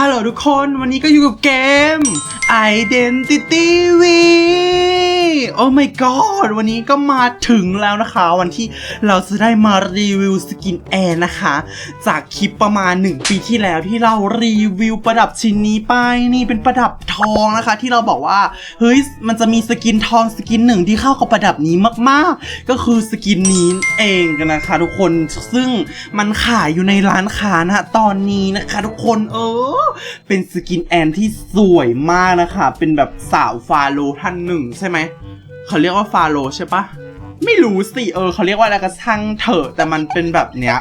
ฮัลโหลทุกคนวันนี้ก็อยู่กับเกม Identity Week โอ้ my god วันนี้ก็มาถึงแล้วนะคะ วันที่เราจะได้มารีวิวสกินแอร์นะคะ จากคลิปประมาณ 1 ปีที่แล้วที่เรารีวิวประดับชิ้นนี้ไปนี่เป็นประดับทองนะคะ ที่เราบอกว่าเฮ้ยมันจะมีสกินทองสกินหนึ่งที่เข้ากับประดับนี้มากๆ ก็คือสกินนี้เองกันนะคะ ทุกคนซึ่งมันขายอยู่ในร้านค้านะตอนนี้นะคะ ทุกคนเออเป็นสกินแอนที่สวยมากนะคะ เป็นแบบสาวฟาโรท่านหนึ่งใช่ไหม เขาเรียกว่าฟาโรใช่ปะไม่รู้สิเออเขาเรียกว่าอะไรก็ช่างเถอะแต่มันเป็นแบบเนี้ย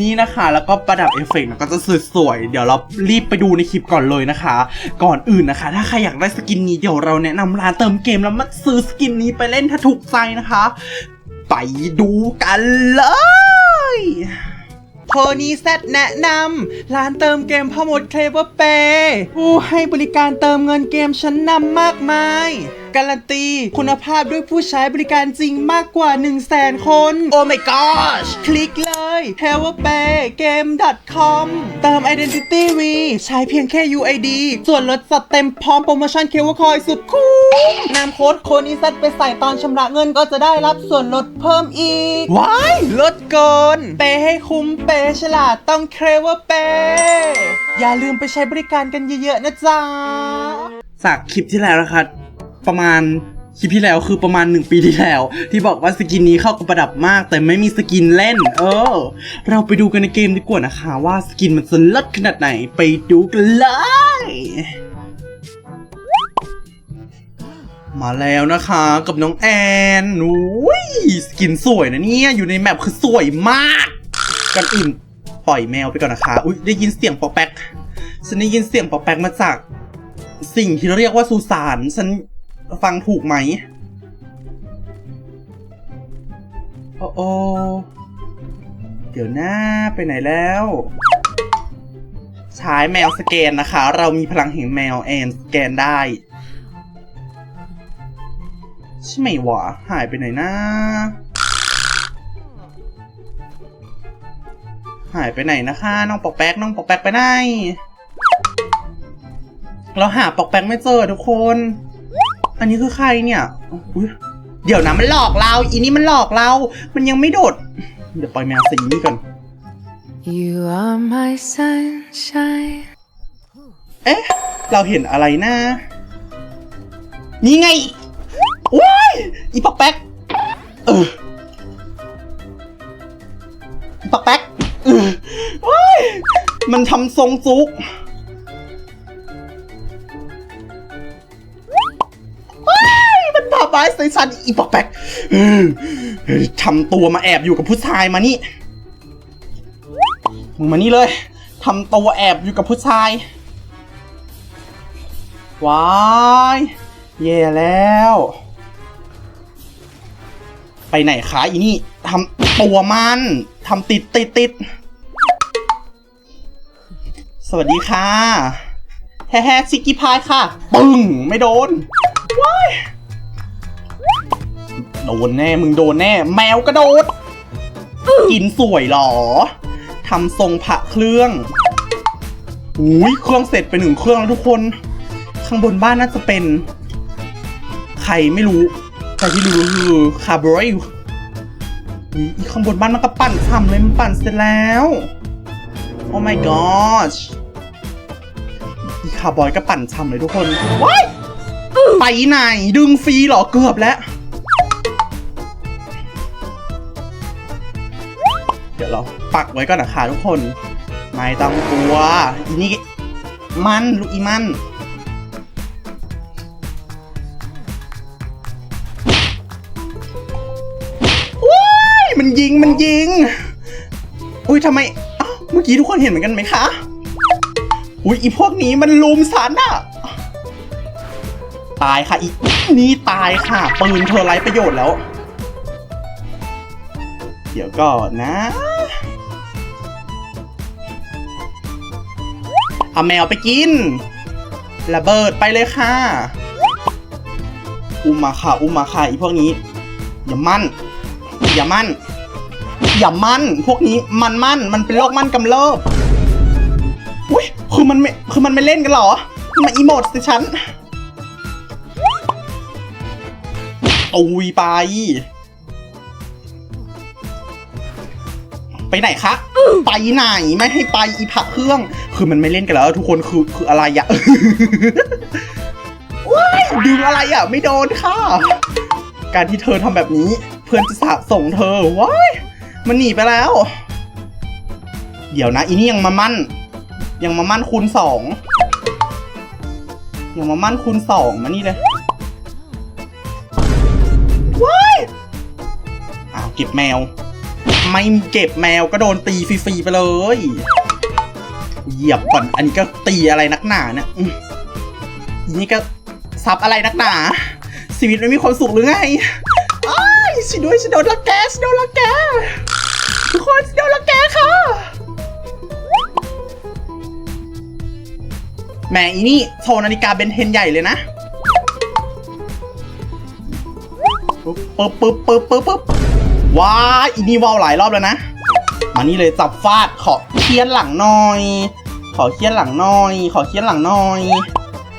นี่นะคะแล้วก็ประดับเอฟเฟกต์มันก็จะสวยๆ เดี๋ยวเรารีบไปดูในคลิปก่อนเลยนะคะ ก่อนอื่นนะคะ ถ้าใครอยากได้สกินนี้เดี๋ยวเราแนะนำร้านเติมเกมแล้วมาซื้อสกินนี้ไปเล่นถ้าถูกใจนะคะ ไปดูกันเลยโทนี่แซดแนะนำร้านเติมเกมพ่อมดเคลเวอร์เปย์ผู้ให้บริการเติมเงินเกมชั้นนำมากมาย การันตี คุณภาพด้วยผู้ใช้บริการจริงมากกว่า 1 0 0 0 0แสนคน โอ้ my gosh คลิกเลย h e l p e r p a y game com เติม Identity V ใช้เพียงแค่ UID ส่วนลดจัดเต็มพร้อมโปรโมชั่นเคเวอร์คอยสุดคุ้มนำโค้ดโคนิซัตไปใส่ตอนชำระเงินก็จะได้รับส่วนลดเพิ่มอีก ว้ายลดเกิน เปย์ให้คุ้มเปย์ฉลาดต้องเคลเวอร์เปย์อย่าลืมไปใช้บริการกันเยอะๆนะจ๊ะ จากคลิปที่แล้วนะคะ ประมาณคลิปที่แล้วคือประมาณ 1 ปีที่แล้ว ที่บอกว่าสกินนี้เข้ากับประดับมาก แต่ไม่มีสกินเล่น เออ เราไปดูกันในเกมดีกว่านะคะ ว่าสกินมันจะเลิศขนาดไหนไปดูกันเลย มาแล้วนะคะกับน้องแอนอุ้ยสกินสวยนะเนี่ย อยู่ในแมปคือสวยมากก่อนอื่นปล่อยแมวไปก่อนนะคะอุ้ยได้ยินเสียงปอกแป๊กฉันได้ยินเสียงปอกแป๊กมาจาก สิ่งที่เรียกว่าสุสานฉัน ฟังถูกไหม โอ้โอเดี๋ยวหน้าไปไหนแล้ว ใช้แมวสแกนนะคะ เรามีพลังแห่งแมวแอนสแกนได้ใช่ไหมวะหายไปไหนนะ หายไปไหนนะคะ น้องปอกแป๊กน้องปอกแป๊กไปไหน เราหาปอกแป๊กไม่เจอทุกคน อันนี้คือใครเนี่ยอุ๊ยเดี๋ยวนะมันหลอกเรา อีนี่มันหลอกเรา มันยังไม่โดด เดี๋ยวปล่อยแมวสีนี้ก่อน You are my sunshine. เอ๊ะ เราเห็นอะไรนะ นี่ไงว้ายอีปอกแป๊กเอออีปอกแป๊กเออว้ายมันทำทรงจุก ทำร้ายใส่ฉันอีปอกแปกทำตัวมาแอบอยู่กับผู้ชายมานี่ มึงมานี่เลย ทำตัวแอบอยู่กับผู้ชาย ว้ายแย่แล้ว ไปไหนคะอีนี่ทำตัวมันทำติดติดติด สวัสดีค่ะแฮ่แฮ่ซิกกี้พายค่ะ ปึ้ง ไม่โดน ว้าย โดนแน่ มึงโดนแน่ แมวกระโดด กินสวยหรอทำทรงพระเครื่องอุ้ยเครื่องเสร็จไปหนึ่งเครื่องแล้วทุกคน ข้างบนบ้านน่าจะเป็นใครไม่รู้แต่ที่รู้คือคาร์บอยอีข้างบนบ้านมันก็ปั่นทำเลยมันปั่นเสร็จแล้ว โอ้ my gosh อีคาร์บอยก็ปั่นทำเลยทุกคนว้ายไปไหนดึงฟรีหรอเกือบแล้ว เราปักไว้ก่อนนะคะทุกคน ไม่ต้องกลัวอีนี่มันลูกอีมันว้ายมันยิงมันยิง อุ้ยทำไมเมื่อกี้ทุกคนเห็นเหมือนกันไหมคะ อุ้ยอีพวกนี้มันลุมสันอะตายค่ะอีนี่ตายค่ะปืนเธอไร้ประโยชน์แล้ว เดี๋ยวก่อนนะ เอาแมวไปกิน ระเบิดไปเลยค่ะ อุ้มมาค่ะ อุ้มมาค่ะอีพวกนี้ อย่ามั่น อย่ามั่น อย่ามั่น พวกนี้มันมั่น มันเป็นโรคมั่นกำเริบมันไม่ คือมันไม่เล่นกันหรอมาอีโมดสิฉันตุยไป ไปไหนคะ ไปไหนไม่ให้ไปอีผักเครื่อง คือมันไม่เล่นกันแล้ว ทุกคนคือคืออะไรอะว้ายดึงอะไรอะไม่โดนค่ะ การที่เธอทำแบบนี้ เพื่อนจะสาบส่งเธอว้ายมันหนีไปแล้ว เดี๋ยวนะอีนี่ยังมามั่น ยังมามั่นคูณสองยังมามั่นคูณสองมานี่เลยว้ายอ้าวเก็บแมว ไม่เก็บแมวก็โดนตีฟรีๆไปเลย เหยียบก่อนอันนี้ก็ตีอะไรนักหนาเนี่ยนนี้ก็ซับอะไรนักหนา ชีวิตไม่มีความสุขหรือไงอ้ายฉันด้วยฉันโดนละแกฉันโดนละแกทุกคนฉันโดนละแกค่ะแหมอีนี่โชว์นาฬิกาเบนเทนใหญ่เลยนะปึ๊บปึ๊บปึ๊บปึ๊บปึ๊บปึ๊บ ว้าอีนี่ว่าวหลายรอบแล้วนะ มานี่เลยจับฟาดขอเคียนหลังหน่อย ขอเคียนหลังหน่อย ขอเคียนหลังหน่อย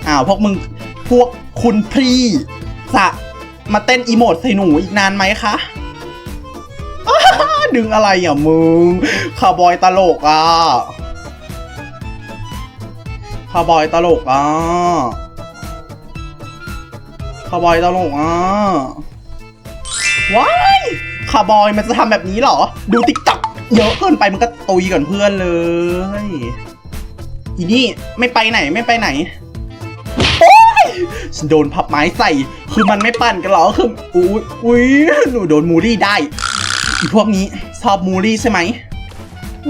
อ้าวพวกมึงพวกคุณพรีจะมาเต้นอีโมดใส่หนูอีกนานไหมคะดึงอะไรอะมึงคาร์บอยตลกอะคาร์บอยตลกอะคาร์บอยตลกอะว้าย คาร์บอยมันจะทำแบบนี้เหรอ ดูติ๊กตักเยอะเกินไปมันก็ตุยก่อนเพื่อนเลย อีนี่ไม่ไปไหนไม่ไปไหนโอ๊ยฉันโดนพับไม้ใส่ คือมันไม่ปั่นกันหรอ คือ อุ้ยอุ้ยหนูโดนมูลี่ได้ อีพวกนี้ชอบมูลี่ใช่ไหม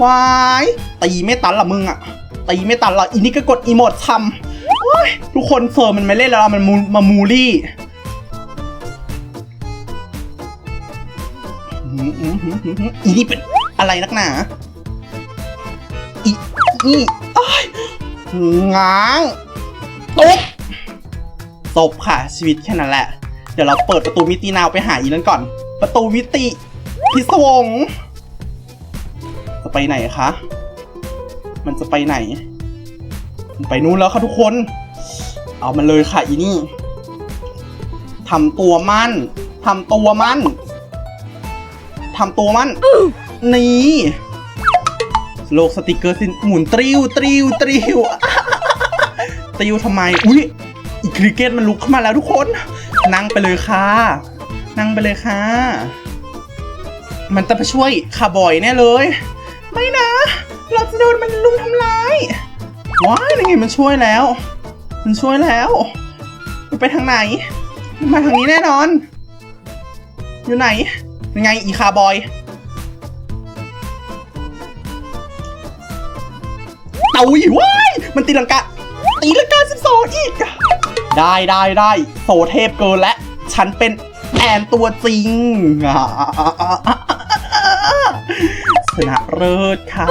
วายตีไม่ตันละมึงอะตีไม่ตันละอีนี่ก็กดอีโมดทำทุกคนเฟิร์มมันไม่เล่นแล้ว มันมูมามูลี่ อีนี่เป็นอะไรนักหนา อีนี่อ้ยง้างตุ๊บตบค่ะ ชีวิตแค่นั้นแหละ เดี๋ยวเราเปิดประตูมิตินาวไปหาอีนั่นก่อน ประตูมิติพิศวงจะไปไหนคะ มันจะไปไหน มันไปนู้นแล้วค่ะทุกคน เอามันเลยค่ะอีนี่ทำตัวมั่นทำตัวมั่น ทำตัวมั่นนี่โลกสติกเกอร์สินหมุนตริวตริวตริวตริวทำไม อุ้ยอีคริเกตมันลุกขึ้นมาแล้วทุกคน นั่งไปเลยค่ะ นั่งไปเลยค่ะ มันจะไปช่วยคาร์บอยแน่เลย ไม่นะ เราจะโดนมันลุมทำร้าย ว้ายยังไงมันช่วยแล้ว มันช่วยแล้วมันไปทางไหนมันมาทางนี้แน่นอน อยู่ไหน ยังไงอีคาบอย เต่าอีว้ายมันตีลังกาตีลังกาสิบสองอีก ได้ได้ได้โซเทพเกินและ ฉันเป็นแอนตัวจริงชนะเลิศค่ะ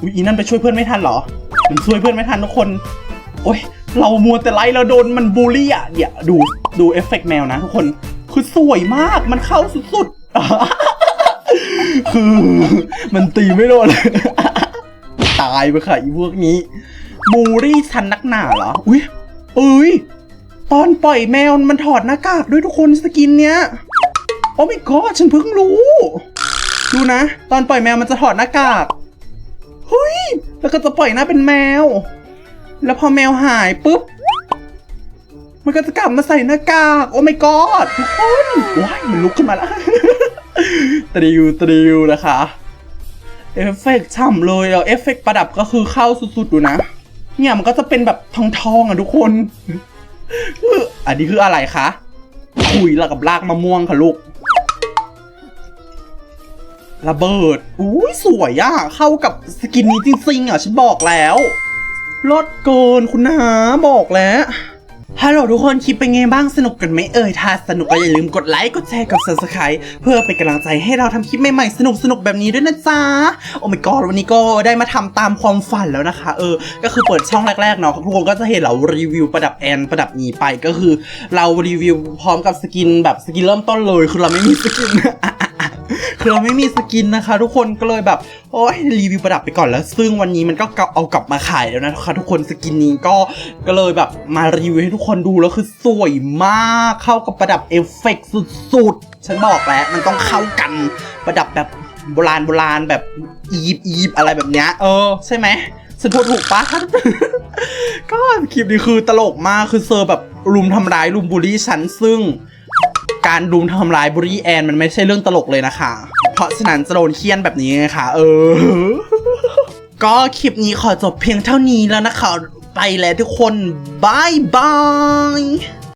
อุ๊ยอีนั่นไปช่วยเพื่อนไม่ทันเหรอ มันช่วยเพื่อนไม่ทันทุกคน โอ๊ยเรามัวแต่ไล่เราโดนมันบูลลี่อะเดี๋ยวดูดูเอฟเฟกต์แมวนะทุกคน คือสวยมากมันเข้าสุด คือมันตีไม่โดนเลยตายไปค่ะอีพวกนี้ บูลลี่ฉันนักหนาเหรอ อุ้ยเอ้ย ตอนปล่อยแมวมันถอดหน้ากากด้วยทุกคนสกินเนี้ย โอ้ my god ฉันเพิ่งรู้ ดูนะ ตอนปล่อยแมวมันจะถอดหน้ากากเฮ้ย แล้วก็จะปล่อยหน้าเป็นแมว แล้วพอแมวหายปุ๊บ มันก็จะกลับมาใส่หน้ากาก โอ้ my god ทุกคนว้ายมันลุกขึ้นมาแล้ว ตริวตริวนะคะเอฟเฟกต์ฉ่ำเลยอะเอฟเฟกต์ประดับก็คือเข้าสุดๆดูนะ เนี่ยมันก็จะเป็นแบบทองๆอะทุกคนคืออันนี้คืออะไรคะคุยแล้วกับลากมะม่วงค่ะลูกระเบิดอุ้ยสวยอะเข้ากับสกินนี้จริงๆอะฉันบอกแล้ว ลดเกินคุณนาบอกแล้ว ฮัลโหลทุกคนคลิปเป็นไงบ้างสนุกกันไหมเอ่ยถ้าสนุกก็อย่าลืมกดไลค์กดแชร์กด subscribe เพื่อเป็นกำลังใจให้เราทำคลิปใหม่ๆสนุกๆแบบนี้ด้วยนะจ๊ะโอ้ my god วันนี้ก็ได้มาทำตามความฝันแล้วนะคะ เออ ก็คือเปิดช่องแรกๆเนาะทุกคนก็จะเห็นเรารีวิวประดับแอนประดับนี้ไปก็คือ เรารีวิวพร้อมกับสกินแบบสกินเริ่มต้นเลยคือเราไม่มีสกิน คือเราไม่มีสกินนะคะ ทุกคนก็เลยแบบโอ้ยรีวิวประดับไปก่อนแล้ว ซึ่งวันนี้มันก็เอากลับมาขายแล้วนะคะทุกคนสกินนี้ก็ก็เลยแบบมารีวิวให้ทุกคนดูแล้วคือสวยมากเข้ากับประดับเอฟเฟกต์สุดๆ ฉันบอกแล้วมันต้องเข้ากันประดับแบบโบราณโบราณแบบอียิปต์อียิปต์อะไรแบบเนี้ยเออ ใช่ไหมฉันพูดถูกปะก็คลิปนี้คือตลกมากคือเซอร์แบบรุมทำร้ายรุมบูลลี่ฉันซึ่ง การรุมทำร้ายบุรีแอนมันไม่ใช่เรื่องตลกเลยนะคะ เพราะฉะนั้นจะโดนเคี่ยนแบบนี้ไงคะเออ ก็คลิปนี้ขอจบเพียงเท่านี้แล้วนะคะ ไปแล้วทุกคนบายบาย